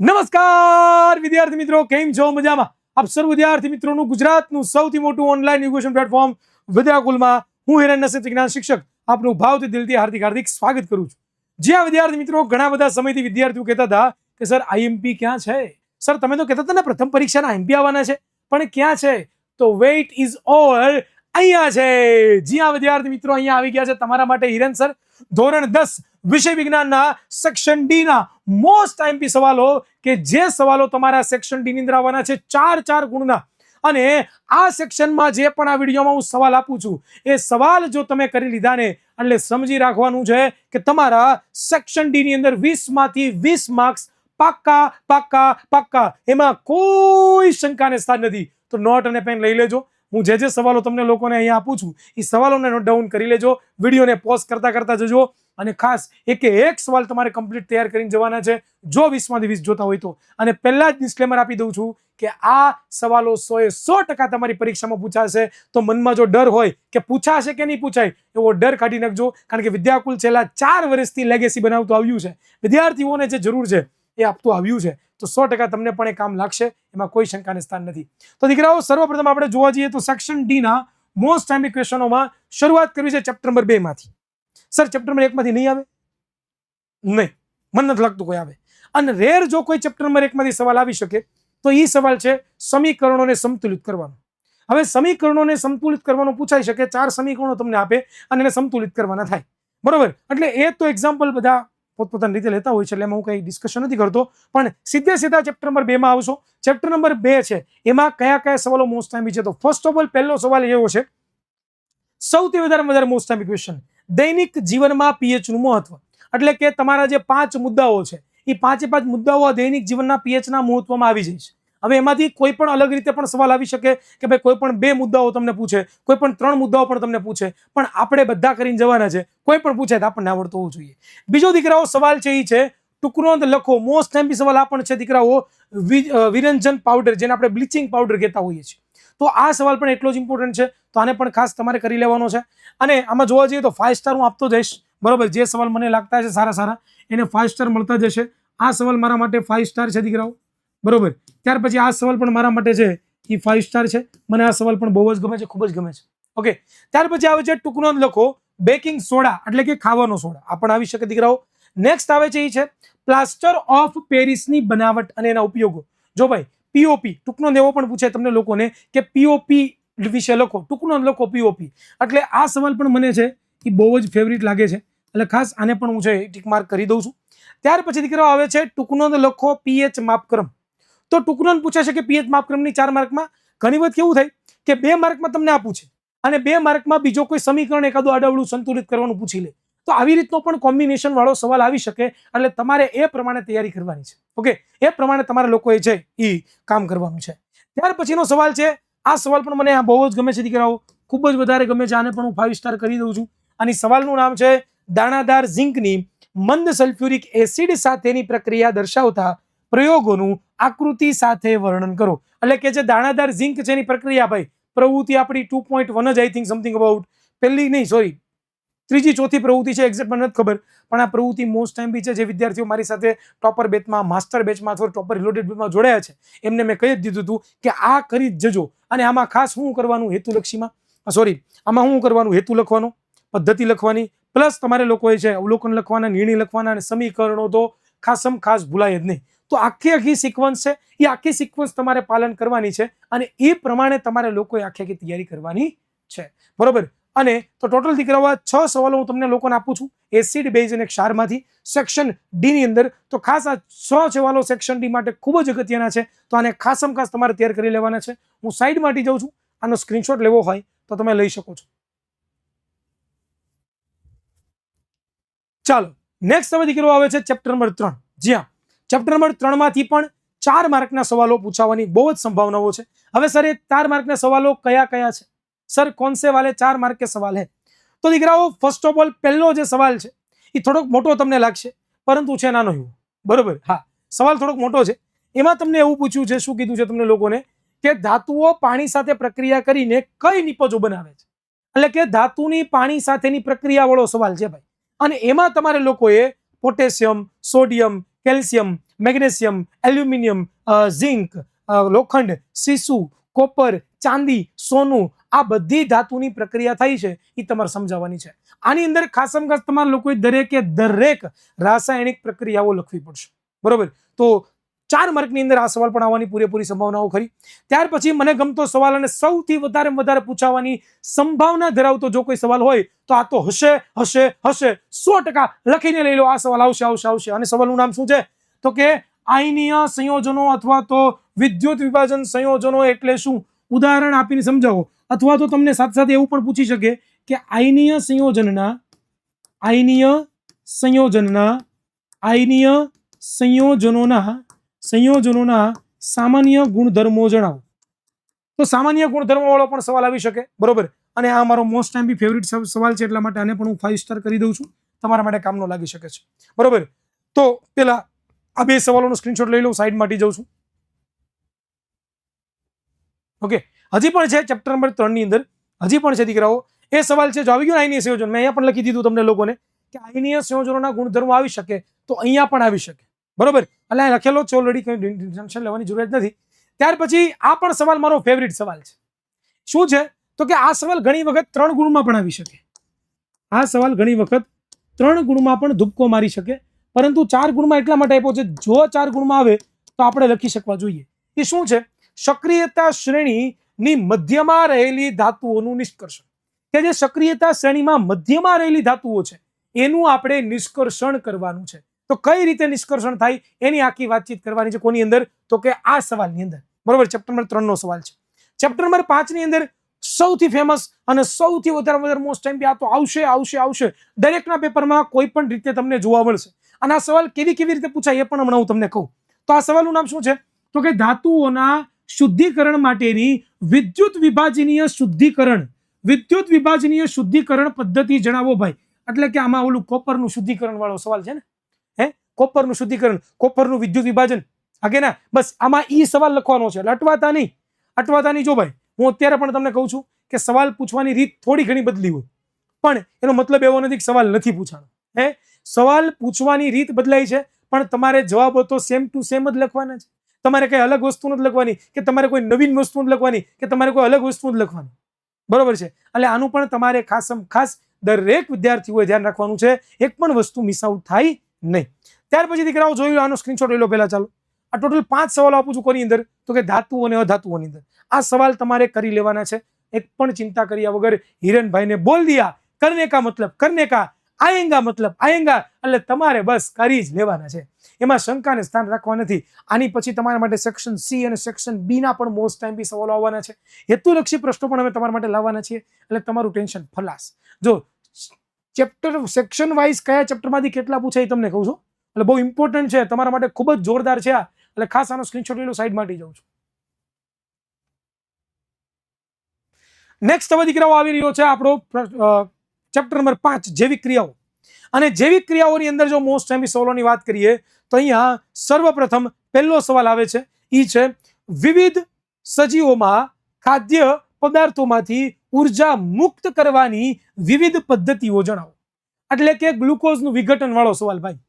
નમસ્કાર, વિદ્યાર્થી મિત્રો, કેમ છો? મજામાં? આપ સર્વ વિદ્યાર્થી મિત્રોનું ગુજરાતનું સૌથી મોટું ઓનલાઈન એજ્યુકેશન પ્લેટફોર્મ વિદ્યાકુલમાં હું હિરણ નસીબ વિજ્ઞાન શિક્ષક, આપનું ભાવથી દિલથી હાર્દિક હાર્દિક સ્વાગત કરું છું. જ્યાં વિદ્યાર્થી મિત્રો, ઘણા બધા સમયથી વિદ્યાર્થીઓ કહેતા હતા કે, સર આઈએમપી ક્યાં છે? સર, તમે તો કહેતા હતા ને, પ્રથમ પરીક્ષાના આઈએમપી આવવાના છે. પણ ક્યાં છે? તો વેઇટ ઇઝ ઓવર અહીંયા છે. જ્યાં વિદ્યાર્થી મિત્રો અહીંયા આવી ગયા છે, તમારા માટે હિરણ સર ધોરણ દસ વિષય વિજ્ઞાનના સેક્શન ડી ના મોસ્ટ આઈએમપી સવાલો કે જે સવાલો તમારા સેક્શન ડી ની અંદર આવવાના છે, ચાર ચાર ગુણના. અને આ સેક્શનમાં જે પણ આ વિડીયોમાં હું સવાલ આપું છું, એ સવાલ જો તમે કરી લીધા ને, એટલે સમજી રાખવાનું છે કે તમારા સેક્શન ડી ની અંદર 20 માંથી વીસ માર્ક્સ પાક્કા પાક્કા પાક્કા. એમાં કોઈ શંકાને સ્થાન નથી. તો નોટ અને પેન લઈ લેજો. હું જે જે સવાલો તમને લોકોને અહીંયા આપું છું, એ સવાલોને ડાઉન કરી લેજો, વિડીયોને પોઝ કરતા કરતા જજો, અને ખાસ એકે એક સવાલ તમારે કમ્પ્લીટ તૈયાર કરીને જવાના છે, જો વીસમાંથી વીસ જોતા હોય તો. અને પહેલાં જ ડિસ્ક્લેમર આપી દઉં છું કે આ સવાલો સો એ સો ટકા તમારી પરીક્ષામાં પૂછાશે, તો મનમાં જો ડર હોય કે પૂછાશે કે નહીં પૂછાય, એવો ડર કાઢી નાખજો, કારણ કે વિદ્યાકુલ છેલ્લા ચાર વર્ષથી લેગેસી બનાવતું આવ્યું છે. વિદ્યાર્થીઓને જે જરૂર છે એ આપતું આવ્યું છે. તો સો ટકા તમને પણ એ કામ લાગશે, એમાં કોઈ શંકાને સ્થાન નથી. તો દીકરાઓ, સર્વપ્રથમ આપણે જોવા જઈએ તો સેક્શન ડીના મોસ્ટ ટાઈમ ક્વેશ્ચનોમાં શરૂઆત કરવી છે ચેપ્ટર નંબર બે માંથી. સર ચેપ્ટર નંબર એકમાંથી નહીં આવે? નહીં. મને નથી લાગતું કોઈ આવે. અને રેર જો કોઈ ચેપ્ટર નંબર એકમાંથી સવાલ આવી શકે, તો એ સવાલ છે સમીકરણોને સંતુલિત કરવાનો. હવે સમીકરણોને સંતુલિત કરવાનો પૂછાઈ શકે, ચાર સમીકરણો તમને આપે અને એને સંતુલિત કરવાના થાય. બરોબર? એટલે એ તો એક્ઝામ્પલ બધા પોતપોતાની રીતે લેતા હોય છે એટલે હું કંઈ ડિસ્કશન નથી કરતો. પણ સીધે સીધા ચેપ્ટર નંબર બેમાં આવશો. ચેપ્ટર નંબર બે છે. એમાં કયા કયા સવાલો મોસ્ટ ટાઈમી છે? તો ફર્સ્ટ ઓફ ઓલ પહેલો સવાલ એવો છે. સૌથી વધારે વધારે મોસ્ટ ટાઈમી ક્વેશ્ચન દૈનિક જીવનમાં પીએચનું મહત્વ. એટલે કે તમારા જે પાંચ મુદ્દાઓ છે, એ પાંચે પાંચ મુદ્દાઓ દૈનિક જીવનના પીએચના મહત્વમાં આવી જાય છે. હવે એમાંથી કોઈ પણ અલગ રીતે પણ સવાલ આવી શકે કે ભાઈ કોઈ પણ બે મુદ્દાઓ તમને પૂછે, કોઈ પણ ત્રણ મુદ્દાઓ પણ તમને પૂછે, પણ આપણે બધા કરીને જવાના છે, કોઈ પણ પૂછે તો આપણને આવડતું હોવું જોઈએ. બીજો દીકરાઓ સવાલ છે એ છે ટુકનોંધ લખો મોસ્ટ ટાઈમ સવાલ આ પણ છે દીકરાઓ વિરંજન પાવડર જેને આપણે બ્લીચિંગ પાવડર કહેતા હોઈએ છીએ. તો આ સવાલ પણ એટલો જ ઇમ્પોર્ટન્ટ છે, તો આને પણ ખાસ તમારે કરી લેવાનો છે. અને આમાં જોવા જઈએ તો ફાઇવ સ્ટાર હું આપતો જઈશ. બરોબર, જે સવાલ મને લાગતા છે સારા સારા, એને ફાઇવ સ્ટાર મળતા જશે. આ સવાલ મારા માટે ફાઇવ સ્ટાર છે દીકરાઓ. બરોબર. ત્યાર પછી આ સવાલ પણ મારા માટે છે એ ફાઇવ સ્ટાર છે. મને આ સવાલ પણ બહુ જ ગમે છે, ખૂબ જ ગમે છે. ઓકે ત્યાર પછી આવે છે ટૂંકનો લખો બેકિંગ સોડા એટલે કે ખાવાનો સોડા. આ પણ આવી શકે દીકરાઓ. નેક્સ્ટ આવે છે એ છે પ્લાસ્ટર ઓફ પેરિસની બનાવટ અને એના ઉપયોગો. જો ભાઈ પીઓપી ટૂંકનો એવો પણ પૂછે તમને લોકોને કે પીઓપી વિશે લખો. ટૂંકનો લખો પીઓપી એટલે આ સવાલ પણ મને છે એ બહુ જ ફેવરિટ લાગે છે. એટલે ખાસ આને પણ હું છે ટીક માર્ક કરી દઉં છું. ત્યાર પછી દીકરાઓ આવે છે, ટૂંકનો લખો પીએચ માપક્રમ. તો ટૂંકનો પૂછે છે કે પીએચ માપક્રમની ચાર માર્કમાં ઘણી વખત કેવું થાય કે બે માર્કમાં તમને આપું છે અને બે માર્કમાં બીજો કોઈ સમીકરણ એકાદું આડાવડું સંતુલિત કરવાનું પૂછી લે. તો આવી રીતનો પણ કોમ્બિનેશન વાળો સવાલ આવી શકે એટલે તમારે એ પ્રમાણે તૈયારી કરવાની છે. ઓકે? એ પ્રમાણે તમારા લોકોએ છે એ કામ કરવાનું છે. ત્યાર પછીનો સવાલ છે. આ સવાલ પણ મને બહુ જ ગમે છે દીકરાઓ. ખૂબ જ વધારે ગમે છે, આને પણ હું ફાઇવ સ્ટાર કરી દઉં છું. અને સવાલનું નામ છે, દાણાદાર ઝિંકની મંદ સલ્ફ્યુરિક એસિડ સાથેની પ્રક્રિયા દર્શાવતા પ્રયોગોનું આકૃતિ સાથે વર્ણન કરો. એટલે કે જે દાણાદાર ઝિંક છે એની પ્રક્રિયા ભાઈ, પ્રવૃત્તિ આપણી ટુ પોઈન્ટ વન જ આઈ થિંક સમથિંગ અબાઉટ પહેલી નહીં સોરી ત્રીજી, ચોથી પ્રવૃત્તિ છે એક્ઝેક્ટ મને નથી ખબર. પણ આ પ્રવૃત્તિ મોસ્ટ ટાઈમ બી છે, જે વિદ્યાર્થીઓ મારી સાથે ટોપર બેચમાં માસ્ટર બેચમાં અથવા ટોપર રિલોટેડ બેચમાં જોડાયા છે. એમને મેં કહી જ દીધું હતું કે આ કરી જ જજો. અને આમાં ખાસ શું કરવાનું હેતુલક્ષીમાં? સોરી આમાં શું કરવાનું? હેતુ લખવાનો, પદ્ધતિ લખવાની પ્લસ તમારે લોકોએ છે અવલોકન લખવાના, નિર્ણય લખવાના અને સમીકરણો તો ખાસમ ખાસ ભૂલાય જ નહીં. તો આખી આખી સિક્વન્સ છે, એ આખી સિક્વન્સ તમારે પાલન કરવાની છે અને એ પ્રમાણે તમારે લોકોએ આખી આખી તૈયારી કરવાની છે. બરોબર? અને તો ટોટલ દીકરાઓ છ સવાલો હું તમને લોકોને આપું છું. એસિડ બેઝ અને ક્ષારમાંથી. સેક્શન ડીની અંદર તો ખાસ આ છ સવાલો સેક્શન ડી માટે ખૂબ જ અગત્યના છે. તો આને ખાસમ ખાસ તમારે તૈયાર કરી લેવાના છે. હું સાઈડ માટે જાઉં છું. આનો સ્ક્રીનશોટ લેવો હોય તો તમે લઈ શકો છો. ચાલો. નેક્સ્ટ હવે દીકરો આવે છે ચેપ્ટર નંબર ત્રણ. જી હા ચેપ્ટર નંબર ત્રણમાંથી પણ ચાર માર્કના સવાલો પૂછાવાની બહુ જ સંભાવનાઓ છે. હવે સર એ ચાર માર્કના સવાલો કયા કયા છે? સર કોણ સે વાલે? ચાર માર્ક કે સવાલ હે? તો દીકરાઓ ફર્સ્ટ ઓફ ઓલ પહેલો જે સવાલ છે, એ થોડોક મોટો તમને લાગશે, પરંતુ છે નાનો એવો. બરોબર? હા. સવાલ થોડોક મોટો છે. એમાં તમને એવું પૂછ્યું છે, શું કીધું છે તમને લોકોને? કે ધાતુઓ પાણી સાથે પ્રક્રિયા કરીને કઈ નિપજો બનાવે છે? એટલે કે ધાતુની પાણી સાથેની પ્રક્રિયા વાળો સવાલ છે ભાઈ. અને એમાં તમારે લોકોએ potassium, sodium calcium, magnesium, aluminium zinc લોખંડ સીસુ કોપર, ચાંદી, સોનું, આ બધી ધાતુની પ્રક્રિયા થઈ છે એ તમારે સમજાવવાની છે. આની અંદર ખાસમ ખાસ તમારા લોકોએ દરેકે દરેક રાસાયણિક પ્રક્રિયાઓ લખવી પડશે. બરોબર? તો ચાર માર્કની અંદર આ સવાલ પણ આવવાની પૂરેપૂરી સંભાવનાઓ ખરી. ત્યાર પછી મને ગમતો સવાલ અને સૌથી વધારે વધારે પૂછાવાની સંભાવના ધરાવતો જો કોઈ સવાલ હોય, તો આ તો હશે હશે હશે. સો ટકા લખીને લઈ લો, આ સવાલ આવશે આવશે આવશે. અને સવાલનું નામ શું છે? તો કે આયનીય સંયોજનો અથવા તો વિદ્યુત વિભાજન સંયોજનો એટલે શું? ઉદાહરણ આપીને સમજાવો. અથવા તો તમને સાથે સાથે એવું પણ પૂછી શકે કે આયનીય સંયોજનના આયનીય સંયોજનના આયનીય સંયોજનોના સંયોજનોના સામાન્ય ગુણધર્મો જણાવો. તો સામાન્ય ગુણધર્મો વાળો પણ સવાલ આવી શકે, બરોબર? અને આ મારો મોસ્ટ ટાઈમ બી ફેવરિટ સવાલ છે એટલા માટે આને પણ હું ફાઈવ સ્ટાર કરી દઉં છું. તમારા માટે કામનો લાગી શકે છે. બરોબર? તો પેલા આ બે સવાલોનો સ્ક્રીનશોટ લઈ લઉં સાઈડ માટી જઉં છું. ઓકે? હજી પણ છે ચેપ્ટર નંબર ત્રણની અંદર. હજી પણ છે દીકરાઓ, એ સવાલ છે જો આવી ગયો ને આયનીય સંયોજન, મેં અહીંયા પણ લખી દીધું તમને લોકોને કે આઈનીય સંયોજનોના ગુણધર્મો આવી શકે, તો અહીંયા પણ આવી શકે. બરોબર? એટલે અહીં લખેલો છે ઓલરેડી કંઈ ટેન્શન લેવાની જરૂરિયાત નથી. ત્યાર પછી આ પણ સવાલ મારો ફેવરિટ સવાલ છે. શું છે? તો કે આ સવાલ ઘણી વખત ત્રણ ગુણમાં પણ આવી શકે. આ સવાલ ઘણી વખત ત્રણ ગુણમાં પણ ધુપકો મારી શકે. પરંતુ ચાર ગુણમાં એટલા માટે આપ્યો છે, જો ચાર ગુણમાં આવે, તો આપણે લખી શકવા જોઈએ. એ શું છે? સક્રિયતા શ્રેણીની મધ્યમાં રહેલી ધાતુઓનું નિષ્કર્ષણ. કે જે સક્રિયતા શ્રેણીમાં મધ્યમાં રહેલી ધાતુઓ છે, એનું આપણે નિષ્કર્ષણ કરવાનું છે. તો કઈ રીતે નિષ્કર્ષણ થાય એની આખી વાતચીત કરવાની છે કોની અંદર? તો કે આ સવાલની અંદર. બરોબર? ચેપ્ટર નંબર ત્રણ નો સવાલ છે. ચેપ્ટર નંબર પાંચની અંદર સૌથી ફેમસ અને સૌથી વધારે વધારે મોસ્ટ ટાઈમ આ તો આવશે આવશે આવશે. દરેકના પેપરમાં કોઈ પણ રીતે તમને જોવા મળશે. અને આ સવાલ કેવી કેવી રીતે પૂછાય એ પણ હમણાં હું તમને કહું. તો આ સવાલનું નામ શું છે? તો કે ધાતુઓના શુદ્ધિકરણ માટેની વિદ્યુત વિભાજનીય શુદ્ધિકરણ. વિદ્યુત વિભાજનીય શુદ્ધિકરણ પદ્ધતિ જણાવો ભાઈ. એટલે કે આમાં ઓલું કોપરનું શુદ્ધિકરણ વાળો સવાલ છે ને? કોપરનું શુદ્ધિકરણ, કોપરનું વિદ્યુત વિભાજન. આગેના બસ આમાં એ સવાલ લખવાનો છે. એટલે અટવાતા નહીં. અટવાતા નહીં જો ભાઈ. હું અત્યારે પણ તમને કહું છું કે સવાલ પૂછવાની રીત થોડી ઘણી બદલી હોય. પણ એનો મતલબ એવો નથી કે સવાલ નથી પૂછાનો હે? સવાલ પૂછવાની રીત બદલાઈ છે, પણ તમારે જવાબો તો સેમ ટુ સેમ જ લખવાના છે. તમારે કઈ અલગ વસ્તુ નથી લખવાની, કે તમારે કોઈ નવીન વસ્તુ નથી લખવાની, કે તમારે કોઈ અલગ વસ્તુ નથી લખવાની. બરોબર છે? એટલે આનું પણ તમારે ખાસ ખાસ દરેક વિદ્યાર્થીઓએ ધ્યાન રાખવાનું છે. એક પણ વસ્તુ મિસ આઉટ થાય નહીં. ત્યાર પછી દીકરાઓ જોયું, આનો સ્ક્રીનશોટ લઈ લો પહેલાં ચાલો. આ ટોટલ પાંચ સવાલો આપું છું કોની અંદર? તો કે ધાતુઓ અને અધાતુઓની અંદર. આ સવાલ તમારે કરી લેવાના છે. એક પણ ચિંતા કર્યા વગર હિરણભાઈને બોલ દિયા. કરને કા મતલબ? કરને કા? આયેંગા મતલબ? આયેંગા. એટલે તમારે બસ કરી જ લેવાના છે. એમાં શંકાને સ્થાન રાખવા નથી. આની પછી તમારા માટે સેક્શન સી અને સેક્શન બીના પણ મોસ્ટ ટાઈમ બી સવાલો આવવાના છે. હેતુલક્ષી પ્રશ્નો પણ અમે તમારા માટે લાવવાના છીએ. એટલે તમારું ટેન્શન ફલાસ. જો ચેપ્ટર સેક્શન વાઇઝ કયા ચેપ્ટરમાંથી કેટલા પૂછાય તમને કહું છું. એટલે બહુ ઇમ્પોર્ટન્ટ છે. તમારા માટે ખૂબ જ જોરદાર છે આ. એટલે ખાસ આનો સ્ક્રીનશોટ લઈ લો સાઈડ માટે જાઉં છું. નેક્સ્ટ હવે દીકરાઓ આવી રહ્યો છે આપણો ચેપ્ટર નંબર પાંચ જૈવિક ક્રિયાઓ. અને જૈવિક ક્રિયાઓની અંદર જો મોસ્ટ ટાઈમ સવાલોની વાત કરીએ, તો અહીંયા સર્વપ્રથમ પહેલો સવાલ આવે છે. એ છે, વિવિધ સજીવોમાં ખાદ્ય પદાર્થોમાંથી ઊર્જા મુક્ત કરવાની વિવિધ પદ્ધતિઓ જણાવો. એટલે કે ગ્લુકોઝનું વિઘટન વાળો સવાલ ભાઈ.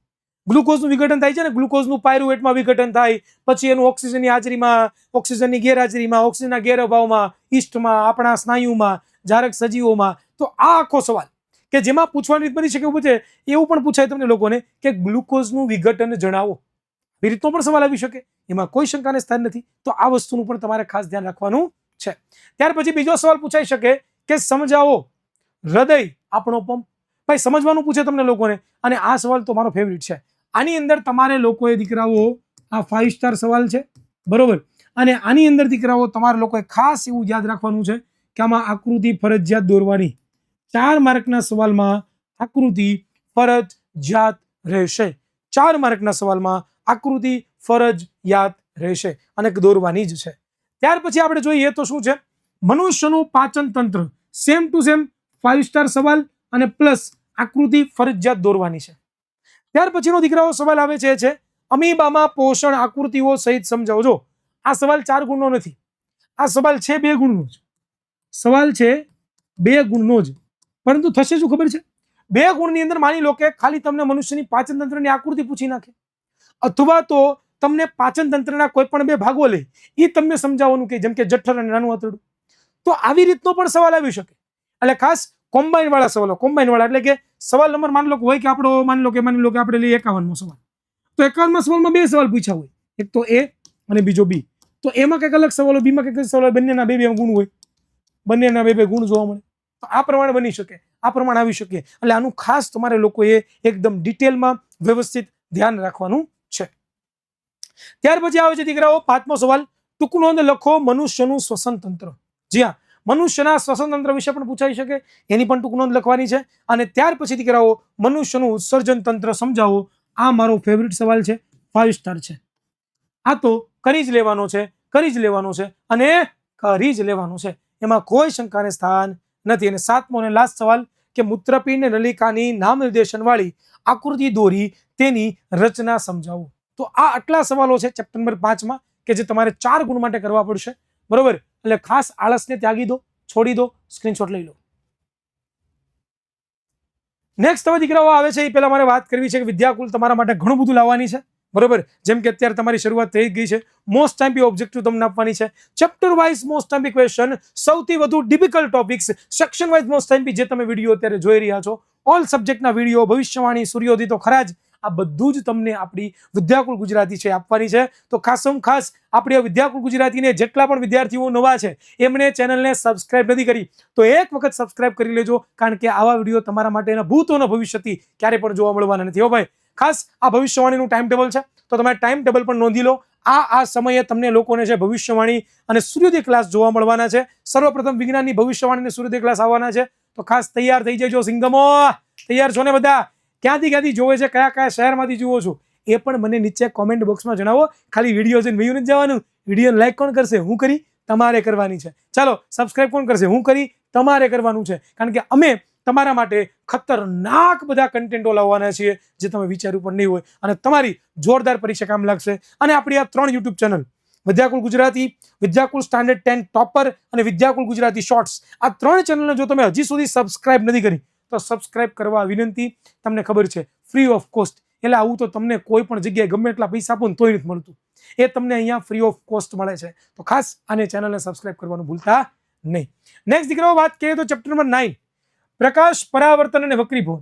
ગ્લુકોઝનું વિઘટન થાય છે ને, ગ્લુકોઝનું પાયરુવેટમાં વિઘટન થાય, પછી એનું ઓક્સિજનની હાજરીમાં, ઓક્સિજનની ગેરહાજરીમાં, ઓક્સિજનના ગેરઅભાવમાં, ઈસ્ટમાં, આપણા સ્નાયુમાં, જારક સજીવોમાં. તો આ આખો સવાલ કે જેમાં પૂછવાની રીત બની શકે એવું છે એવું પણ પૂછાય તમને લોકોને કે ગ્લુકોઝનું વિઘટન જણાવો. એ રીતનો પણ સવાલ આવી શકે. એમાં કોઈ શંકાને સ્થાન નથી. તો આ વસ્તુનું પણ તમારે ખાસ ધ્યાન રાખવાનું છે. ત્યાર પછી બીજો સવાલ પૂછાઈ શકે કે સમજાવો હૃદય આપણો પંપ. ભાઈ, સમજવાનું પૂછે તમને લોકોને. અને આ સવાલ તો મારો ફેવરિટ છે. આની અંદર તમારે લોકોએ દીકરાઓ, આ ફાઇવ સ્ટાર સવાલ છે, બરોબર? અને આની અંદર દીકરાઓ, તમારે લોકોએ ખાસ એવું યાદ રાખવાનું છે કે આમાં આકૃતિ ફરજિયાત દોરવાની. ચાર માર્કના સવાલમાં આકૃતિ ફરજિયાત રહેશે. ચાર માર્કના સવાલમાં આકૃતિ ફરજિયાત રહેશે અને દોરવાની જ છે. ત્યાર પછી આપણે જોઈએ તો શું છે? મનુષ્યનું પાચન તંત્ર same to same five star સવાલ અને પ્લસ આકૃતિ ફરજિયાત દોરવાની છે. ત્યાર પછીનો દીકરાઓ સવાલ આવે છે છે, અમીબામાં પોષણ આકૃતિઓ સહિત સમજાવજો આ સવાલ ચાર ગુણનો નથી. આ સવાલ છે બે ગુણનો જ. સવાલ છે બે ગુણનો જ. પરંતુ થશે શું ખબર છે? બે ગુણની અંદર માની લો કે ખાલી તમને મનુષ્યની પાચન તંત્રની આકૃતિ પૂછી નાખે. અથવા તો તમને પાચન તંત્રના કોઈ પણ બે ભાગો લે એ તમને સમજાવવાનું કે જેમ કે જઠ્ઠર અને નાનું આંતરડું. તો આવી રીતનો પણ સવાલ આવી શકે. એટલે ખાસ કોમ્બાઈન વાળા સવાલો કોમ્બાઈન વાળા એટલે કે સવાલ નંબર માની લો કે હોય કે આપણો માની લો કે માની લો કે આપણે લઈએ એકાવનમો સવાલ. તો એકાવનમાં સવાલમાં બે સવાલ પૂછ્યા હોય. એક તો એ અને બીજો બી. તો એમાં કંઈક અલગ સવાલો બીમાં કંઈક સવાલ હોય, બંનેના બે બે ગુણ હોય. બંનેના બે બે ગુણ જોવા મળે. તો આ પ્રમાણે બની શકે. આ પ્રમાણે આવી શકે. એટલે આનું ખાસ તમારે લોકોએ એકદમ ડિટેલમાં વ્યવસ્થિત ધ્યાન રાખવાનું છે. ત્યાર પછી આવે છે દીકરાઓ પાંચમો સવાલ. ટૂંક નોંધ લખો મનુષ્યનું શ્વસન તંત્ર જી હા. મનુષ્યના શ્વસનતંત્ર વિશે પણ પૂછાઈ શકે. એની પણ ટૂંક નોંધ લખવાની છે. અને ત્યાર પછી દીકરાઓ, મનુષ્યનું ઉત્સર્જન તંત્ર સમજાવો. આ મારો ફેવરિટ સવાલ છે. ફાઇવ સ્ટાર છે. આ તો કરી જ લેવાનો છે, કરી જ લેવાનો છે અને કરી જ લેવાનો છે. એમાં કોઈ શંકાને સ્થાન નથી. અને સાતમો અને લાસ્ટ સવાલ, કે મૂત્રપિંડ નલિકાની નામ નિર્દેશનવાળી આકૃતિ દોરી તેની રચના સમજાવો. તો આ આટલા સવાલો છે ચેપ્ટર નંબર પાંચમાં, કે જે તમારે ચાર ગુણ માટે કરવા પડશે. બરોબર? એટલે ખાસ આળસને ત્યાગી દો, છોડી દો સ્ક્રીનશોટ લઈ લો. નેક્સ્ટ હવે દીકરાઓ આવે છે, એ પહેલાં મારે વાત કરવી છે કે વિદ્યાકુલ તમારા માટે ઘણું બધું લાવવાની છે. બરોબર? જેમ કે અત્યારે તમારી શરૂઆત થઈ ગઈ છે. મોસ્ટ ટાઈમ ઓબ્જેક્ટિવ તમને આપવાની છે. Chapter wise most time question સૌથી વધુ difficult topics section wise most time જે તમે વીડિયો અત્યારે જોઈ રહ્યા છો ઓલ સબ્જેક્ટના વીડિયો ભવિષ્યવાણી, સૂર્યોદય તો ખરા જ. આ બધું જ તમને આપણી વિદ્યાકુલ ગુજરાતી છે આપવાની છે. તો ખાસમ ખાસ આપણી આ વિદ્યાકુલ ગુજરાતીને જેટલા પણ વિદ્યાર્થીઓ નવા છે, એમણે ચેનલને સબસ્ક્રાઇબ નથી કરી, તો એક વખત સબસ્ક્રાઇબ કરી લેજો, કારણ કે આવા વીડિયો તમારા માટેના ભૂતોના ભવિષ્યથી ક્યારે પણ જોવા મળવાના નથી. હો ભાઈ, ખાસ આ ભવિષ્યવાણીનું ટાઈમ ટેબલ છે, તો તમે ટાઈમ ટેબલ પણ નોંધી લો. આ આ સમયે તમને લોકોને છે ભવિષ્યવાણી અને સૂર્યોદય ક્લાસ જોવા મળવાના છે, સર્વપ્રથમ વિજ્ઞાનની ભવિષ્યવાણી અને સૂર્યોદય ક્લાસ આવવાના છે. તો ખાસ તૈયાર થઈ જજો સિંગમો, તૈયાર છો ને બધા? ક્યાંથી ક્યાંથી જોવે છે, કયા કયા શહેરમાંથી જુઓ છો, એ પણ મને નીચે કોમેન્ટ બોક્સમાં જણાવો. ખાલી વીડિયો જોઈને વયું જવાનું. વીડિયો લાઈક કોણ કરશે? હું કરી, તમારે કરવાની છે. ચાલો સબસ્ક્રાઈબ કોણ કરશે? હું કરી, તમારે કરવાનું છે. કારણ કે અમે તમારા માટે ખતરનાક બધા કન્ટેન્ટો લાવવાના છીએ, જે તમે વિચાર્યું પણ નહીં હોય. અને તમારી જોરદાર પરીક્ષા કામ લાગશે. અને આપણી આ ત્રણ YouTube channel Vidyakul Gujarati, Vidyakul standard ten topper અને વિદ્યાકુલ ગુજરાતી શોર્ટ્સ આ ત્રણ ચેનલને જો તમે હજી સુધી સબસ્ક્રાઇબ નથી કરી તો સબસ્ક્રાઇબ કરવા વિનંતી. તમને ખબર છે ફ્રી ઓફ કોસ્ટ એટલે આવું તો તમને કોઈ પણ જગ્યાએ ગમે એટલા પૈસા આપો ને તોય નથી મળતું. એ તમને અહીંયા ફ્રી ઓફ કોસ્ટ મળે છે. તો ખાસ આને ચેનલને સબસ્ક્રાઇબ કરવાનું ભૂલતા નહીં. નેક્સ્ટ દીકરાઓ, વાત કરીએ તો ચેપ્ટર નંબર નાઇન પ્રકાશ, પરાવર્તન અને વક્રીભવન.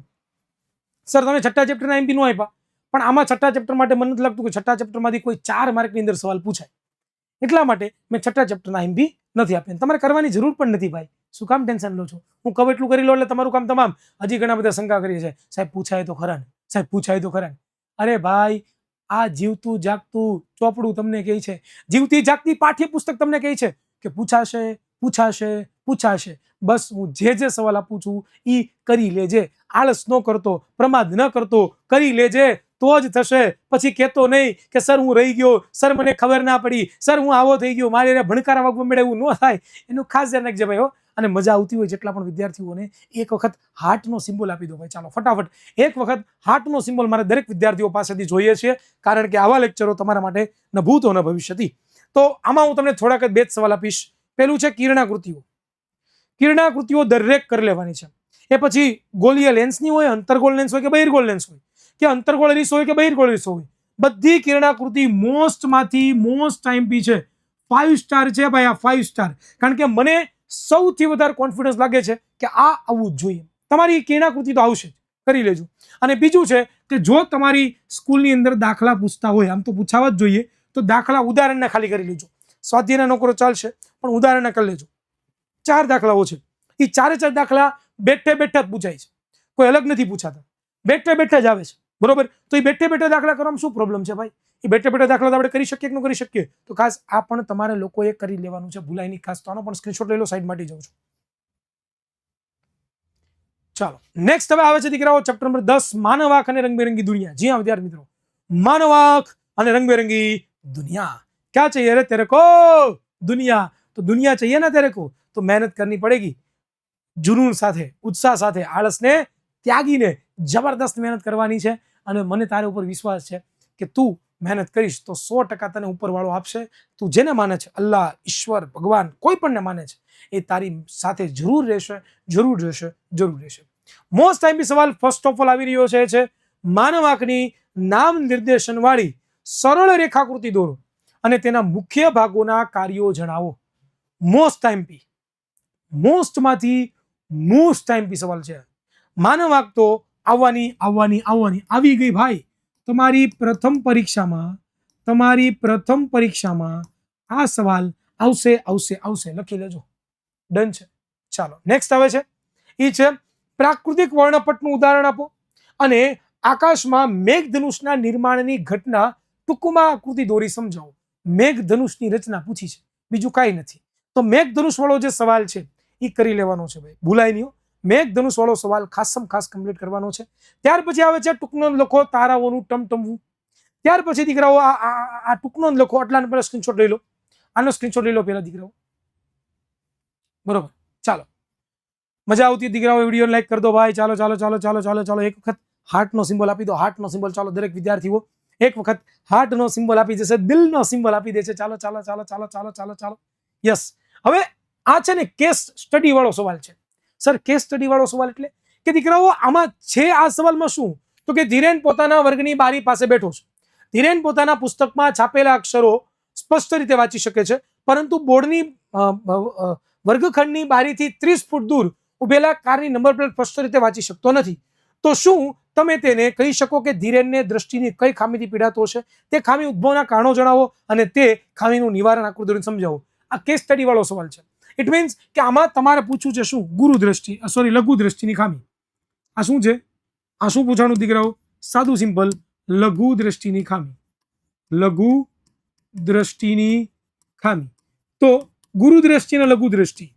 સર તમે છઠ્ઠા ચેપ્ટરના એમપી નો આપ્યા. પણ આમાં છઠ્ઠા ચેપ્ટર માટે મને નથી લાગતું કે છઠ્ઠા ચેપ્ટરમાંથી કોઈ ચાર માર્કની અંદર સવાલ પૂછાય. એટલા માટે મેં છઠ્ઠા ચેપ્ટરના એમપી નથી આપ્યા. તમારે કરવાની જરૂર પણ નથી ભાઈ. શું કામ ટેન્શન લો છો? હું કહું એટલું કરી લો એટલે તમારું કામ તમામ. હજી ઘણા બધા શંકા કરીએ છે સાહેબ, પૂછાય તો ખરા ને. સાહેબ, પૂછાય તો ખરા ને. અરે ભાઈ, આ જીવતું જાગતું ચોપડું તમને કહે છે. જીવતી જાગતી પાઠ્યપુસ્તક તમને કહે છે કે પૂછાશે પૂછાશે પૂછાશે. બસ હું જે જે સવાલ આપું છું એ કરી લેજે. આળસ ન કરતો, પ્રમાદ ન કરતો, કરી લેજે. તો જ થશે. પછી કહેતો નહીં કે, સર, હું રહી ગયો. સર, મને ખબર ના પડી. સર, હું આવો થઈ ગયો. મારે ભણકારા વાગવા મળે એવું ન થાય. એનું ખાસ ધ્યાન રાખજે ભાઈ હો અને મજા આવતી હોય જેટલા પણ વિદ્યાર્થીઓને, એક વખત હાર્ટનો સિમ્બોલ આપી દો ભાઈ. ચાલો, ફટાફટ. એક વખત હાર્ટનો સિમ્બોલ મારે દરેક વિદ્યાર્થીઓ પાસેથી જોઈએ છે, કારણ કે આવા લેક્ચરો તમારા માટે ન ભૂતો ન ભવિષ્યથી તો આમાં હું તમને થોડાક બે જ સવાલ આપીશ. પેલું છે કિરણાકૃતિઓ. કિરણાકૃતિઓ દરેક કરી લેવાની છે. એ પછી ગોલીય લેન્સની હોય અંતરગોલ લેન્સ હોય કે બહિર્ગોલ લેન્સ હોય? કે અંતરગોળ રીસ હોય કે બહિર્ગોળ રીસ હોય બધી કિરણાકૃતિ મોસ્ટમાંથી મોસ્ટ ટાઈમ પી છે. ફાઇવ સ્ટાર છે ભાઈ આ ફાઇવ સ્ટાર કારણ કે મને સૌથી વધારે કોન્ફિડન્સ લાગે છે કે આ આવવું જ જોઈએ. તમારી કિરણાકૃતિ તો આવશે જ. કરી લેજો. અને બીજું છે કે જો તમારી સ્કૂલની અંદર દાખલા પૂછતા હોય, આમ તો પૂછાવા જ જોઈએ, તો દાખલા ઉદાહરણના ખાલી કરી લેજો. સ્વાધ્યાયના નોકરો ચાલશે, પણ ઉદાહરણના કરી લેજો. ચાર દાખલાઓ છે. એ ચારે ચાર દાખલા બેઠે બેઠા જ પૂછાય છે. કોઈ અલગ નથી પૂછાતા. બેઠે બેઠા જ આવે છે. બરોબર? તો એ બેઠે બેઠે દાખલા કરવામાં શું પ્રોબ્લેમ છે ભાઈ? એ બેઠે બેઠે દાખલા આપણે કરી શકીએ કે ન કરી શકીએ? તો ખાસ આ પણ તમારે લોકોએ કરી લેવાનું છે. ભૂલાય નહીં. ખાસ તો આનો પણ સ્ક્રીનશોટ લઈ લો સાઈડ માટે જાઉં છું. ચાલો. નેક્સ્ટ હવે આવે છે દીકરાઓ ચેપ્ટર નંબર દસ માનવાક અને રંગબેરંગી દુનિયા. જી હા, વિદ્યાર્થી મિત્રો. માનવાક અને રંગબેરંગી દુનિયા. ક્યાં ચાહીએ રે તેરે કો દુનિયા. તો દુનિયા ચાહીએ ને તેરે કો તો મહેનત કરની પડેગી. જુનૂન સાથે, ઉત્સાહ સાથે, આળસને ત્યાગીને જબરદસ્ત મહેનત કરવાની છે. અને મને તારા ઉપર વિશ્વાસ છે કે તું મહેનત કરીશ તો સો ટકા તને ઉપરવાળો આપશે. તું જેને માને છે, અલ્લાહ, ઈશ્વર, ભગવાન, કોઈ પણને માને છે, એ તારી સાથે જરૂર રહેશે જરૂર રહેશે જરૂર રહેશે. મોસ્ટ ટાઈમ સવાલ ફર્સ્ટ ઓફ ઓલ આવી રહ્યો છે છે માનવ આંખની નામ નિર્દેશનવાળી સરળ રેખાકૃતિ દોરો અને તેના મુખ્ય ભાગોના કાર્યો જણાવો. મોસ્ટ ટાઈમપી મોસ્ટમાંથી મોસ્ટ ટાઈમપી સવાલ છે. માનવ આંખ તો આવવાની આવવાની આવવાની. આવી ગઈ ભાઈ. તમારી પ્રથમ પરીક્ષામાં, તમારી પ્રથમ પરીક્ષામાં આ સવાલ આવશે આવશે આવશે. લખી લેજો. ડન છે. ચાલો નેક્સ્ટ આવે છે. એ છે, પ્રાકૃતિક વર્ણપટનું ઉદાહરણ આપો. અને આકાશમાં મેઘધનુષના નિર્માણની ઘટના ટૂંકમાં આકૃતિ દોરી સમજાવો. મેઘધનુષની રચના પૂછી છે. બીજું કાંઈ નથી. તો મેઘધનુષ વાળો જે સવાલ છે એ કરી લેવાનો છે ભાઈ. ભૂલાય નહીં. મેઘધનુષ વાળો સવાલ ખાસમ ખાસ કમ્પ્લીટ કરવાનો છે. ત્યાર પછી આવે છે ટૂંકનો લખો તારાઓનું ટમટમવું. ત્યાર પછી દીકરાઓ આ આ- ટૂંકનો લખો. આટલા પહેલા સ્ક્રીનશોટ લઈ લો. આનો સ્ક્રીનશોટ લઈ લો પહેલા દીકરાઓ. બરોબર. ચાલો. મજા આવતી દીકરાઓ વીડિયો લાઈક કરી દો ભાઈ. ચાલો ચાલો ચાલો ચાલો ચાલો ચાલો. એક વખત હાર્ટનો સિમ્બોલ આપી દો. હાર્ટનો સિમ્બોલ ચાલો, દરેક વિદ્યાર્થીઓ, એક વખત હાર્ટનો સિમ્બોલ આપી દેશે. દિલનો સિમ્બોલ આપી દેશે. ચાલો ચાલો ચાલો ચાલો ચાલો ચાલો ચાલો. યસ હવે આ છે ને કેસ સ્ટડી વાળો સવાલ છે. સર કેસ સ્ટડી વાળો સવાલ એટલે? કે દીકરાઓ, આમાં છે આ સવાલમાં શું? તો કે ધીરેન પોતાના વર્ગની બારી પાસે બેઠો છે. ધીરેન પોતાના પુસ્તકમાં છાપેલા અક્ષરો સ્પષ્ટ રીતે વાંચી શકે છે, પરંતુ બોર્ડની વર્ગખંડની બારીથી ત્રીસ ફૂટ દૂર ઉભેલા કારની નંબર પ્લેટ સ્પષ્ટ રીતે વાંચી શકતો નથી. તો શું તમે તેને કહી શકો કે ધીરેનને દ્રષ્ટિની કઈ ખામીથી પીડાતો હશે? તે ખામી ઉદ્ભવના કારણો જણાવો અને તે ખામીનું નિવારણ આકૃતિ સમજાવો. આ કેસ સ્ટડી વાળો સવાલ છે. ઇટ મીન્સ કે આમાં તમારે પૂછવું છે શું? ગુરુ દ્રષ્ટિ સોરી લઘુ દ્રષ્ટિની ખામી. આ શું છે? આ શું પૂછવાનું દીકરાઓ? સાદું, સિમ્પલ, લઘુ દ્રષ્ટિની ખામી. લઘુ દ્રષ્ટિની ખામી. તો ગુરુ દ્રષ્ટિ અને લઘુ દ્રષ્ટિ.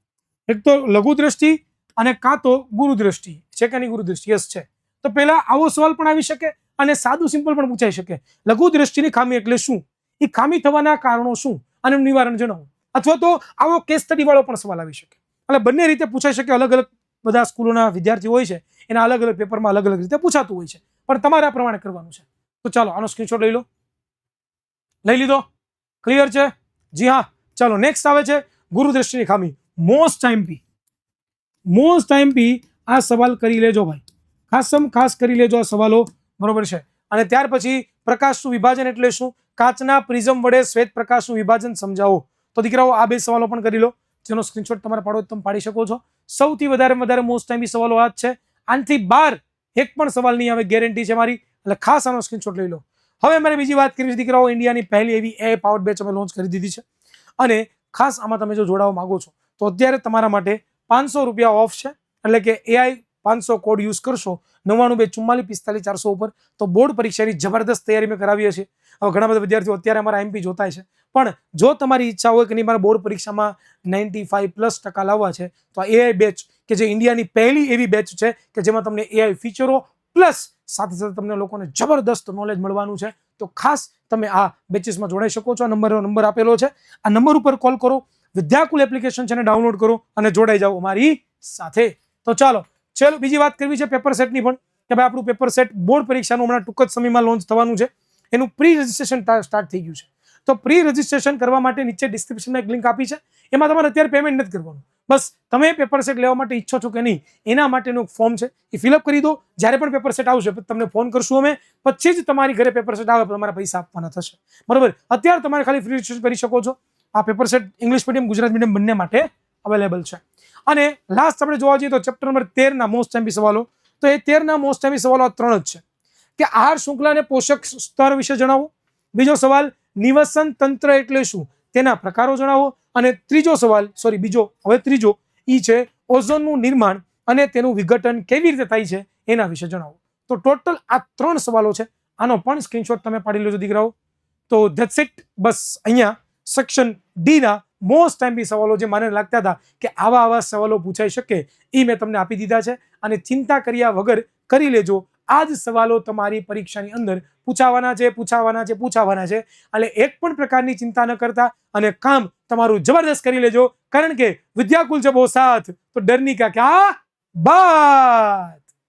એક તો લઘુ દ્રષ્ટિ અને કાં તો ગુરુ દ્રષ્ટિ. છે કે નહીં ગુરુ દ્રષ્ટિ? યસ, છે. તો પહેલા આવો સવાલ પણ આવી શકે અને સાદું, સિમ્પલ પણ પૂછાઈ શકે. લઘુ દ્રષ્ટિની ખામી એટલે શું? એ ખામી થવાના કારણો શું? અને નિવારણ જણાવો. અથવા તો આવો કેસ સ્ટડી વાળો પણ સવાલ આવી શકે. એટલે બંને રીતે પૂછાઈ શકે, અલગ અલગ બધા સ્કૂલોના વિદ્યાર્થીઓ હોય છે, એના અલગ અલગ પેપરમાં અલગ અલગ રીતે પૂછાતું હોય છે. પણ તમારે આ પ્રમાણે કરવાનું છે. તો ચાલો, આનો સ્ક્રીનશોટ લઈ લો. લઈ લીધો? ક્લિયર છે? જી હા. ચાલો નેક્સ્ટ આવે છે ગુરુ દ્રષ્ટિની ખામી. Most time P most time P આ સવાલ કરી લેજો ભાઈ. ખાસમ ખાસ કરી લેજો આ સવાલો. બરોબર છે? અને ત્યાર પછી પ્રકાશનું વિભાજન એટલે શું? કાચના પ્રિઝમ વડે શ્વેત પ્રકાશનું વિભાજન સમજાવો. તો દીકરાઓ, આ બે સવાલો પણ કરી લો, જેનો સ્ક્રીનશોટ તમારે પાડો તમે પાડી શકો છો. સૌથી વધારે વધારે મોસ્ટ ટાઈમ સવાલો આ જ છે. આનથી બાર એક પણ સવાલ નહીં આવે ગેરંટી છે મારી. એટલે ખાસ આનો સ્ક્રીનશોટ લઈ લો. હવે મારે બીજી વાત કરવી છે, દીકરાઓ, ઇન્ડિયાની પહેલી એવી એ પાવર બેચ અમે લોન્ચ કરી દીધી છે. અને ખાસ આમાં તમે જો જોડાવા માંગો છો, તો અત્યારે તમારા માટે પાંચસો રૂપિયા ઓફ છે. એટલે કે એઆઈ પાંચસો કોડ યુઝ કરશો, નવ્વાણું બે ચુમ્માલીસ પિસ્તાલીસ ચારસો ઉપર, તો બોર્ડ પરીક્ષાની જબરદસ્ત તૈયારી મેં કરાવીએ છીએ. હવે ઘણા બધા વિદ્યાર્થીઓ અત્યારે અમારા એમપી જોતા છે. પણ જો તમારી ઈચ્છા હોય કે નહીં, મારા બોર્ડ પરીક્ષામાં નાઇન્ટી ફાઈવ પ્લસ ટકા લાવવા છે, તો આ એઆઈ બેચ કે જે ઇન્ડિયાની પહેલી એવી બેચ છે, કે જેમાં તમને એઆઈ ફીચરો પ્લસ સાથે સાથે તમને લોકોને જબરદસ્ત નોલેજ મળવાનું છે, તો ખાસ તમે આ બેચીસમાં જોડાઈ શકો છો. આ નંબર નંબર આપેલો છે. આ નંબર ઉપર કોલ કરો, વિદ્યાકુલ એપ્લિકેશન છે ને ડાઉનલોડ કરો અને જોડાઈ જાઓ અમારી સાથે. તો ચાલો ચલો, બીજી વાત કરવી છે પેપર સેટની પણ, કે ભાઈ આપણું પેપર સેટ બોર્ડ પરીક્ષાનું હમણાં ટૂંક જ સમયમાં લોન્ચ થવાનું છે. એનું પ્રી રજિસ્ટ્રેશન સ્ટાર્ટ થઈ ગયું છે. તો પ્રી રજિસ્ટ્રેશન કરવા માટે નીચે ડિસ્ક્રિપ્શનમાં એક લિંક આપી છે. એમાં તમારે અત્યારે પેમેન્ટ નથી કરવાનું. બસ, તમે પેપર સેટ લેવા માટે ઈચ્છો છો કે નહીં, એના માટેનું ફોર્મ છે. એ ફિલઅપ કરી દો. જ્યારે પણ પેપર સેટ આવશે તમને ફોન કરશું અમે. પછી જ તમારી ઘરે પેપર સેટ આવે, તમારા પૈસા આપવાના થશે. બરાબર? અત્યારે તમારે ખાલી ફ્રી રજિસ્ટ્રેશન કરી શકો છો. આ paper set English medium Gujarat medium બંને માટે અવેલેબલ છે. અને લાસ્ટ આપણે જોવા જઈએ તો ચેપ્ટર નંબર તેરના મોસ્ટ ટાઈમી સવાલો. તો એ તેરના મોસ્ટ ટાઈમી સવાલો આ ત્રણ જ છે. કે આહાર, શૃંખલા અને પોષક સ્તર વિશે જણાવો. બીજો સવાલ, નિવસન તંત્ર એટલે શું? તેના પ્રકારો જણાવો. અને ત્રીજો સવાલ સોરી બીજો, હવે ત્રીજો, ઈ છે ઓઝોનનું નિર્માણ અને તેનું વિઘટન કેવી રીતે થાય છે એના વિશે જણાવો. તો ટોટલ આ ત્રણ સવાલો છે. આનો પણ સ્ક્રીનશોટ તમે પાડી લેજો દીકરાઓ. તો ધેટ્સ ઇટ બસ અહીંયા સેક્શન ડીના મોસ્ટ ટાઈમથી સવાલો જે મને લાગતા હતા કે આવા આવા સવાલો પૂછાઈ શકે, એ મેં તમને આપી દીધા છે અને ચિંતા કર્યા વગર કરી લેજો. આ જ સવાલો તમારી પરીક્ષાની અંદર પૂછાવાના છે પૂછાવાના છે પૂછાવાના છે. એટલે એક પણ પ્રકારની ચિંતા ન કરતા અને કામ તમારું જબરદસ્ત કરી લેજો. કારણ કે વિદ્યાકુલ જબો સાથ. તો ડરની કા ક્યાં બાત